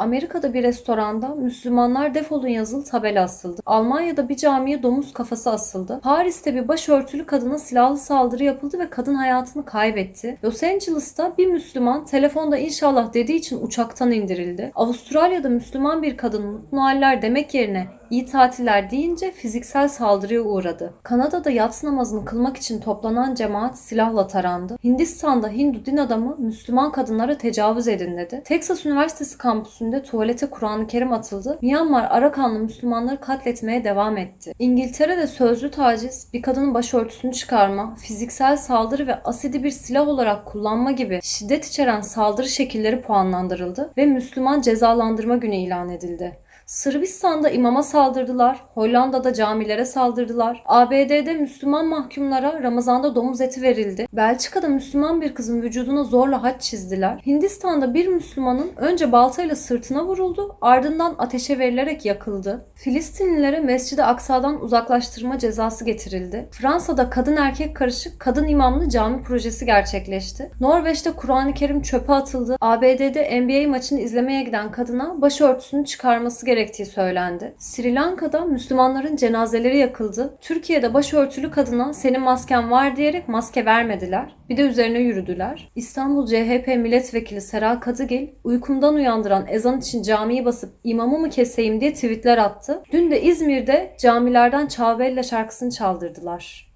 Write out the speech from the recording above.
Amerika'da bir restoranda Müslümanlar defolun yazılı tabela asıldı. Almanya'da bir camiye domuz kafası asıldı. Paris'te bir başörtülü kadına silahlı saldırı yapıldı ve kadın hayatını kaybetti. Los Angeles'ta bir Müslüman telefonda inşallah dediği için uçaktan indirildi. Avustralya'da Müslüman bir kadın mutlu demek yerine iyi tatiller deyince fiziksel saldırıya uğradı. Kanada'da yatsı namazını kılmak için toplanan cemaat silahla tarandı. Hindistan'da Hindu din adamı Müslüman kadınlara tecavüz edin dedi. Texas Üniversitesi kampüsünde tuvalete Kur'an-ı Kerim atıldı. Myanmar Arakanlı Müslümanları katletmeye devam etti. İngiltere'de sözlü taciz, bir kadının başörtüsünü çıkarma, fiziksel saldırı ve asidi bir silah olarak kullanma gibi şiddet içeren saldırı şekilleri puanlandırıldı ve Müslüman cezalandırma günü ilan edildi. Sırbistan'da imama saldırdılar, Hollanda'da camilere saldırdılar, ABD'de Müslüman mahkumlara Ramazan'da domuz eti verildi, Belçika'da Müslüman bir kızın vücuduna zorla haç çizdiler, Hindistan'da bir Müslümanın önce baltayla sırtına vuruldu, ardından ateşe verilerek yakıldı, Filistinlilere Mescid-i Aksa'dan uzaklaştırma cezası getirildi, Fransa'da kadın erkek karışık kadın imamlı cami projesi gerçekleşti, Norveç'te Kur'an-ı Kerim çöpe atıldı, ABD'de NBA maçını izlemeye giden kadına başörtüsünü çıkarması gerektiği söylendi. Sri Lanka'da Müslümanların cenazeleri yakıldı. Türkiye'de başörtülü kadına senin masken var diyerek maske vermediler. Bir de üzerine yürüdüler. İstanbul CHP milletvekili Sera Kadıgil uykumdan uyandıran ezan için camiyi basıp imamı mı keseyim diye tweetler attı. Dün de İzmir'de camilerden Çağbella şarkısını çaldırdılar.